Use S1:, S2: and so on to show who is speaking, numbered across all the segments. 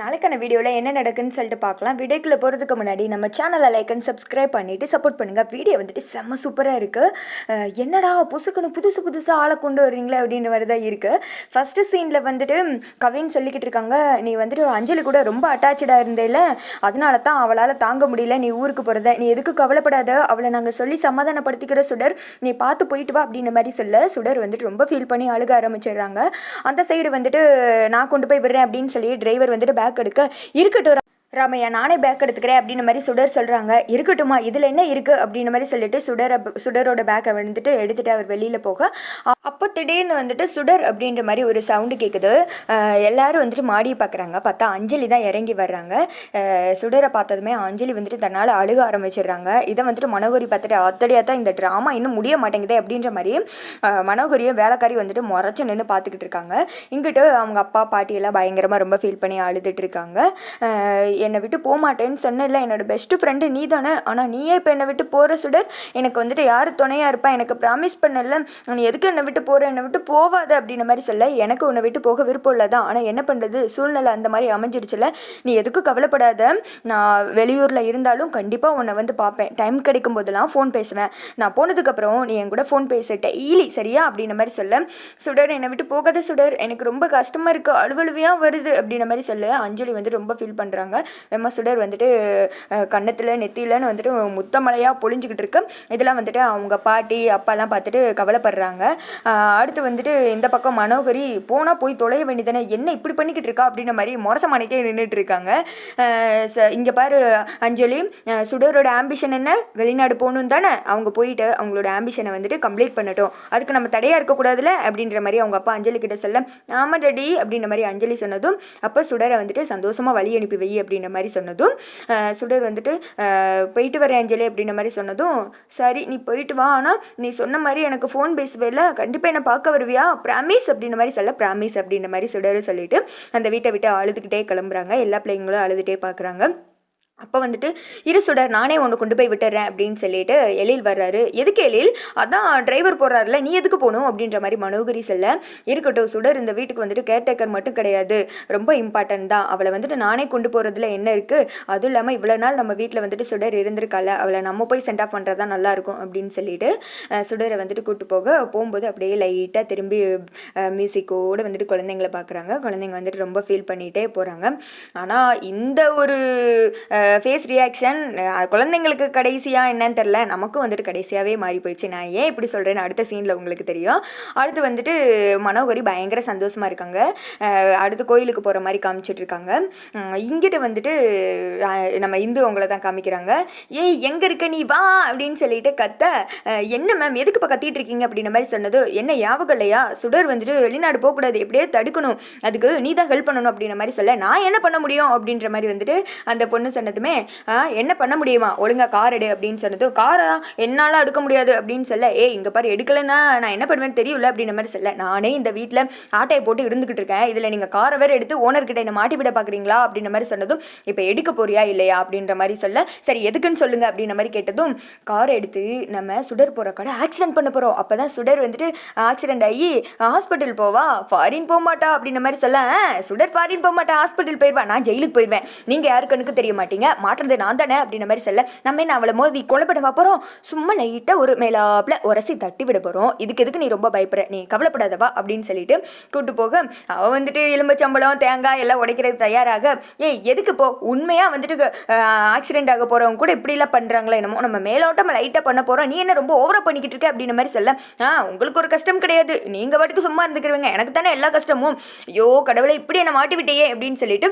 S1: நாளைக்கான வீடியோவில் என்ன நடக்குன்னு சொல்லிட்டு பார்க்கலாம். வீடியோக்குள்ளே போகிறதுக்கு முன்னாடி நம்ம சேனலை லைக் அண்ட் சப்ஸ்கிரைப் பண்ணிவிட்டு சப்போர்ட் பண்ணுங்கள் வீடியோ வந்துட்டு செம்ம சூப்பராக இருக்குது என்னடா புசுக்குன்னு புதுசு புதுசாக ஆளை கொண்டு வர்றீங்களே அப்படின்ற மாதிரி தான் இருக்குது ஃபஸ்ட்டு சீனில் வந்துட்டு கவின்னு சொல்லிக்கிட்டு இருக்காங்க நீ வந்துட்டு அஞ்சலி கூட ரொம்ப அட்டாச்சாக இருந்தேல அதனால தான் அவளால் தாங்க முடியல. நீ ஊருக்கு போகிறத நீ எதுக்கு கவலைப்படாத. அவளை நாங்கள் சொல்லி சமாதானப்படுத்திக்கிற சுடர். நீ பார்த்து போயிட்டு வா அப்படின்ற மாதிரி சொல்ல சுடர் வந்துட்டு ரொம்ப ஃபீல் பண்ணி அழுக ஆரம்பிச்சிடுறாங்க. அந்த சைடு வந்துட்டு நான் கொண்டு போய் விடுறேன் அப்படின்னு சொல்லி டிரைவர் வந்துட்டு பேக் எடுக்க இருக்கட்டும் ராமையா நானே பேக் எடுத்துக்கிறேன் அப்படின்ற மாதிரி சுடர் சொல்கிறாங்க இருக்கட்டுமா இதில் என்ன இருக்குது அப்படின்னு மாதிரி சொல்லிட்டு சுடர் சுடரோட பேக்கை வந்துட்டு எடுத்துகிட்டு அவர் வெளியில் போக அப்போ திடீர்னு வந்துட்டு சுடர் அப்படின்ற மாதிரி ஒரு சவுண்டு கேட்குது எல்லோரும் எல்லாரும் வந்துட்டு மாடியை பார்க்குறாங்க பார்த்தா அஞ்சலி தான் இறங்கி வர்றாங்க. சுடரை பார்த்ததுமே அஞ்சலி வந்துட்டு தன்னால் அழுக ஆரம்பிச்சிடுறாங்க. இதை வந்துட்டு மனோகரி பார்த்துட்டு அத்தடியாக தான் இந்த ட்ராமா இன்னும் முடிய மாட்டேங்குதே அப்படின்ற மாதிரி மனோகரியும் வேலைக்காரி வந்துட்டு முறைச்சு நின்று பார்த்துக்கிட்டு இருக்காங்க. இங்கிட்டு அவங்க அப்பா பாட்டி எல்லாம் பயங்கரமாக ரொம்ப ஃபீல் பண்ணி அழுதுட்டு இருக்காங்க. என்னை விட்டு போகமாட்டேன்னு மாட்டேன்னு இல்லை என்னோட பெஸ்ட் ஃப்ரெண்டு நீ தானே ஆனால் நீயே இப்போ என்னை விட்டு போகிற சுடர். எனக்கு வந்துட்டு யார் துணையாக இருப்பா? எனக்கு ப்ராமிஸ் பண்ணல நீ எதுக்கு என்னை விட்டு போகிற என்னை விட்டு போவாத அப்படின்ற மாதிரி சொல்ல எனக்கு உன்னை விட்டு போக விருப்பம் இல்லை தான். ஆனால் என்ன பண்ணுறது சூழ்நிலை அந்த மாதிரி அமைஞ்சிருச்சுல. நீ எதுக்கும் கவலைப்படாத. நான் வெளியூரில் இருந்தாலும் கண்டிப்பாக உன்னை வந்து பார்ப்பேன். டைம் கிடைக்கும் போதெல்லாம் ஃபோன் பேசுவேன். நான் போனதுக்கப்புறம் நீ என் கூட ஃபோன் பேச டெய்லி சரியா? அப்படின்ற மாதிரி சொல்ல சுடர் என்னை விட்டு போகாத சுடர். எனக்கு ரொம்ப கஷ்டமாக இருக்குது அலுவலுவையாக வருது. அப்படின்ற மாதிரி சொல்ல. அஞ்சலி வந்து ரொம்ப ஃபீல் பண்ணுறாங்க வெம்ம சுடர் வந்துட்டு கன்னத்தில் நெத்தியிலன்னு வந்துட்டு முத்தமலையாக பொழிஞ்சுக்கிட்டு இருக்கு. இதெல்லாம் வந்துட்டு அவங்க பாட்டி அப்பாலாம் பார்த்துட்டு கவலைப்படுறாங்க. அடுத்து வந்துட்டு இந்த பக்கம் மனோகரி போனால் போய் தொலைய வேண்டியதானே என்ன இப்படி பண்ணிக்கிட்டு இருக்கா? அப்படின்ற மாதிரி மொரசமானிக்கே நின்றுட்டு இருக்காங்க. ச இங்கே பாரு அஞ்சலி சுடரோட ஆம்பிஷன் என்ன? வெளிநாடு போகணும் தானே? அவங்க போயிட்டு அவங்களோட ஆம்பிஷனை வந்துட்டு கம்ப்ளீட் பண்ணட்டும். அதுக்கு நம்ம தடையாக இருக்கக்கூடாதுல்ல அப்படின்ற மாதிரி அவங்க அப்பா அஞ்சலி கிட்ட சொல்ல ஆமா டடி அப்படின்ற மாதிரி அஞ்சலி சொன்னதும் அப்போ சுடரை வந்துட்டு சந்தோஷமாக வழி அனுப்பி வை அப்படின்னு அப்படின்ற மாதிரி சொன்னதும் சுடர் வந்துட்டு போயிட்டு வரேன் அஞ்சலி அப்படின்ற மாதிரி சொன்னதும் சரி நீ போயிட்டு வா. ஆனால் நீ சொன்ன மாதிரி எனக்கு ஃபோன் பேசுவேல கண்டிப்பாக என்னை பார்க்க வருவியா? ப்ராமிஸ் அப்படின்ற மாதிரி சொல்ல ப்ராமிஸ் அப்படின்ற மாதிரி சுடர் சொல்லிட்டு அந்த வீட்டை விட்டு அழுதுகிட்டே கிளம்புறாங்க. எல்லா பிள்ளைங்களும் அழுதுகிட்டே பார்க்குறாங்க அப்போ வந்துட்டு இரு சுடர் நானே ஒன்று கொண்டு போய் விட்டுறேன் அப்படின்னு சொல்லிட்டு எழில் வர்றாரு. எதுக்கு எழில்? அதான் டிரைவர் போடுறாருல நீ எதுக்கு போகணும்? அப்படின்ற மாதிரி மனோகரி சொல்ல இருக்கட்டும் சுடர் இந்த வீட்டுக்கு வந்துட்டு கேர்டேக்கர் மட்டும் கிடையாது. ரொம்ப இம்பார்ட்டன்ட் தான். அவளை வந்துட்டு நானே கொண்டு போகிறதுல என்ன இருக்குது அதுவும் இல்லாமல் இவ்வளோ நாள் நம்ம வீட்டில் வந்துட்டு சுடர் இருந்திருக்கால அவளை நம்ம போய் சென்ட் ஆஃப் பண்ணுறது தான் நல்லாயிருக்கும் அப்படின்னு சொல்லிட்டு சுடரை வந்துட்டு கூப்பிட்டு போக போகும்போது அப்படியே லைட்டாக திரும்பி மியூசிக்கோடு வந்துட்டு குழந்தைங்கள பார்க்குறாங்க குழந்தைங்க வந்துட்டு ரொம்ப ஃபீல் பண்ணிகிட்டே போகிறாங்க ஆனால் இந்த ஒரு ஃபேஸ் ரியாக்ஷன் குழந்தைங்களுக்கு கடைசியாக என்னன்னு தெரில நமக்கும் வந்துட்டு கடைசியாகவே மாறி போயிடுச்சு. நான் ஏன் இப்படி சொல்கிறேன்னு அடுத்த சீனில் உங்களுக்கு தெரியும். அடுத்து வந்துட்டு மனோகரி பயங்கர சந்தோஷமாக இருக்காங்க. அடுத்து கோயிலுக்கு போகிற மாதிரி காமிச்சிட்டு இருக்காங்க. இங்கிட்ட வந்துட்டு நம்ம இந்து அவங்கள தான் காமிக்கிறாங்க. ஏய் எங்கே இருக்க நீ? வா! அப்படின்னு சொல்லிட்டு கத்த என்ன மேம் எதுக்கு இப்போ கத்திட்டு இருக்கீங்க? அப்படின்ற மாதிரி சொன்னது. என்ன ஞாபகம் இல்லையா? சுடர் வந்துட்டு வெளிநாடு போகக்கூடாது. எப்படியே தடுக்கணும். அதுக்கு நீ தான் ஹெல்ப் பண்ணணும். அப்படின்ற மாதிரி சொல்ல நான் என்ன பண்ண முடியும்? அப்படின்ற மாதிரி வந்துட்டு அந்த பொண்ணு சொன்னது சொன்னதுமே என்ன பண்ண முடியுமா? ஒழுங்கா கார் எடு அப்படின்னு சொன்னது காரை? என்னால் எடுக்க முடியாது அப்படின்னு சொல்ல ஏ இங்கே பாரு எடுக்கலைன்னா நான் என்ன பண்ணுவேன்னு தெரியல அப்படின்ற மாதிரி சொல்ல நானே இந்த வீட்டில் ஆட்டையை போட்டு இருந்துக்கிட்டு இருக்கேன். இதில் நீங்கள் காரை வேறு எடுத்து ஓனர்கிட்ட என்ன மாட்டி விட பார்க்குறீங்களா அப்படின்ற மாதிரி சொன்னதும் இப்போ எடுக்க போறியா இல்லையா? அப்படின்ற மாதிரி சொல்ல சரி எதுக்குன்னு சொல்லுங்க அப்படின்ற மாதிரி கேட்டதும் காரை எடுத்து நம்ம சுடர் போகிற கடை ஆக்சிடென்ட் பண்ண போகிறோம் அப்போ தான் சுடர் வந்துட்டு ஆக்சிடென்ட் ஆகி ஹாஸ்பிட்டல் போவா ஃபாரின் போக மாட்டா அப்படின்ற மாதிரி சொல்ல "ஆ, சுடர் ஃபாரின் போக மாட்டா ஹாஸ்பிட்டல் போயிடுவா நான் ஜெயிலுக்கு போயிடுவேன் நீங்கள் யாரு கண்ணுக்கு தெரிய மாட்டீங்க? மாட்டுறது நான் தானே? அப்படின்ற மாதிரி சொல்ல நம்ம என்ன அவளை மோதி கொலை பண்ண போகிறோம் சும்மா லைட்டாக ஒரு மேலாப்பில் உரசி தட்டி விட போகிறோம் இதுக்கு எதுக்கு நீ ரொம்ப பயப்படுற? நீ கவலைப்படாதவா அப்படின்னு சொல்லிட்டு கூட்டு போக அவள் வந்துட்டு எலும்பச்சம்பளம் தேங்காய் எல்லாம் உடைக்கிறது தயாராக ஏய் எதுக்கு போ? உண்மையாக வந்துட்டு ஆக்சிடென்ட் ஆக போகிறவங்க கூட இப்படிலாம் பண்ணுறாங்களோ என்னமோ? நம்ம மேலோட்டம் லைட்டாக பண்ண போகிறோம் நீ என்ன ரொம்ப ஓவராக பண்ணிக்கிட்டு இருக்க? அப்படின்ற மாதிரி சொல்ல ஆ உங்களுக்கு ஒரு கஷ்டம் கிடையாது. நீங்கள் பாட்டுக்கு சும்மா இருந்துக்கிறவங்க எனக்கு தானே எல்லா கஷ்டமும். ஐயோ கடவுளை இப்படி என்னை மாட்டி விட்டையே அப்படின்னு சொல்லிட்டு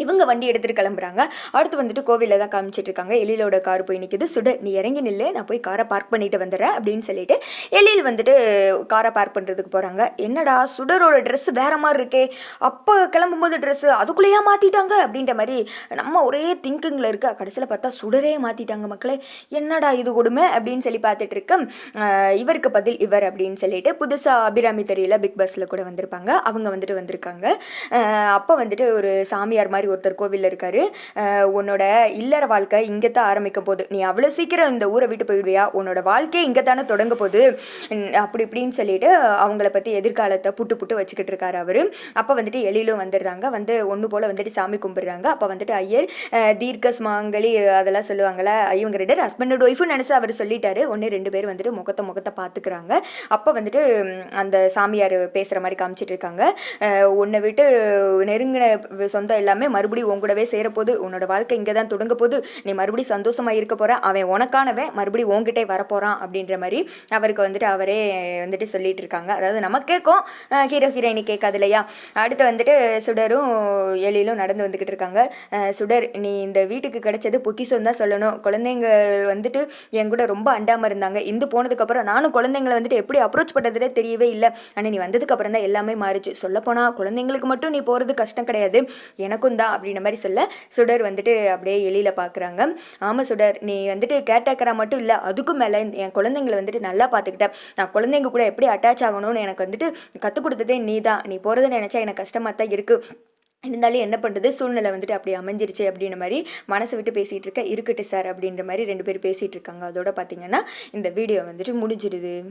S1: இவங்க வண்டி எடுத்துகிட்டு கிளம்புறாங்க. அடுத்து வந்துட்டு கோவிலில் தான் காமிச்சிட்டு இருக்காங்க. எழிலோட கார் போய் நிற்கிது சுட நீ இறங்கி நில்லு. நான் போய் காரை பார்க் பண்ணிட்டு வந்துடுறேன் அப்படின்னு சொல்லிட்டு எழில் வந்துட்டு காரை பார்க் பண்ணுறதுக்கு போகிறாங்க என்னடா சுடரோட ட்ரெஸ் வேற மாதிரி இருக்கே. அப்போ கிளம்பும்போது ட்ரெஸ்ஸு அதுக்குள்ளேயே மாற்றிட்டாங்க அப்படின்ற மாதிரி நம்ம ஒரே திங்கிங்கில் இருக்க கடைசியில் பார்த்தா சுடரே மாற்றிட்டாங்க மக்களே. என்னடா இது கொடுமை? அப்படின்னு சொல்லி பார்த்துட்டு இருக்க இவருக்கு பதில் இவர் அப்படின்னு சொல்லிட்டு புதுசாக அபிராமி தெரியல பிக் பாஸில் கூட வந்திருப்பாங்க. அவங்க வந்துட்டு வந்திருக்காங்க. அப்போ வந்துட்டு ஒரு சாமியார் மாதிரி மாதிரி ஒருத்தர் கோவிலில் இருக்கார். உன்னோட இல்லற வாழ்க்கை இங்கே தான் ஆரம்பிக்க போகுது. நீ அவ்வளோ சீக்கிரம் இந்த ஊரை விட்டு போயிடுவியா? உன்னோட வாழ்க்கையே இங்கே தானே தொடங்க போகுது அப்படி இப்படின்னு சொல்லிட்டு அவங்கள பற்றி எதிர்காலத்தை புட்டு புட்டு வச்சுக்கிட்டு இருக்காரு அவர். அப்போ வந்துட்டு எழிலும் வந்துடுறாங்க. வந்து ஒன்று போல் வந்துட்டு சாமி கும்பிடுறாங்க. அப்போ வந்துட்டு ஐயர் தீர்க்க சுமாங்கலி அதெல்லாம் சொல்லுவாங்களே இவங்க ரெண்டு ஹஸ்பண்டோட ஒய்ஃபும் நினச்சி அவர் சொல்லிட்டாரு. ஒன்று ரெண்டு பேர் வந்துட்டு முகத்தை முகத்தை பார்த்துக்கிறாங்க அப்போ வந்துட்டு அந்த சாமியார் பேசுகிற மாதிரி காமிச்சிட்டு இருக்காங்க. உன்னை விட்டு நெருங்கின சொந்தம் எல்லாமே மறுபடியும் உன் கூடவே சேரப்போகுது உன்னோட வாழ்க்கை இங்கே தான் தொடங்க போது நீ மறுபடியும் சந்தோஷமாக இருக்க போகிற அவன் உனக்கானவன் மறுபடியும் உங்ககிட்டே வரப்போகிறான் அப்படின்ற மாதிரி அவருக்கு வந்துட்டு அவரே வந்துட்டு சொல்லிட்டு இருக்காங்க. அதாவது நம்ம கேட்கும் ஹீரோ ஹீரோயினி கேட்காது இல்லையா? அடுத்து வந்துட்டு சுடரும் எழிலும் நடந்து வந்துக்கிட்டு இருக்காங்க. சுடர் நீ இந்த வீட்டுக்கு கிடைச்சது பொக்கிஷம் தான் சொல்லணும். குழந்தைங்கள் வந்துட்டு என் கூட ரொம்ப அண்டாமல் இருந்தாங்க. இந்து போனதுக்கப்புறம் நானும் குழந்தைங்களை வந்துட்டு எப்படி அப்ரோச் பண்ணுறதுலே தெரியவே இல்லை. ஆனால் நீ வந்ததுக்கப்புறம் தான் எல்லாமே மாறிச்சு. சொல்லப்போனால் குழந்தைங்களுக்கு மட்டும் நீ போகிறது கஷ்டம் கிடையாது. எனக்கும் தான் அப்படின்ற மாதிரி சொல்ல சுடர் வந்துட்டு அப்படியே எளியில் பார்க்குறாங்க ஆமாம் சுடர் நீ வந்துட்டு கேர்டேக்கராக மட்டும் இல்லை அதுக்கும் மேலே என் குழந்தைங்களை வந்துட்டு நல்லா பார்த்துக்கிட்டேன் நான் குழந்தைங்க கூட எப்படி அட்டாச் ஆகணும்னு எனக்கு வந்துட்டு கற்றுக் கொடுத்ததே நீ தான் நீ போகிறத நினச்சா எனக்கு கஷ்டமாக தான் இருக்குது இருந்தாலும் என்ன பண்ணுறது சூழ்நிலை வந்துட்டு அப்படி அமைஞ்சிருச்சு அப்படின்ற மாதிரி மனசை விட்டு பேசிகிட்டு இருக்க இருக்கட்டு சார் அப்படின்ற மாதிரி ரெண்டு பேர் பேசிகிட்டு இருக்காங்க. அதோட பார்த்தீங்கன்னா இந்த வீடியோ வந்துட்டு முடிஞ்சிடுது.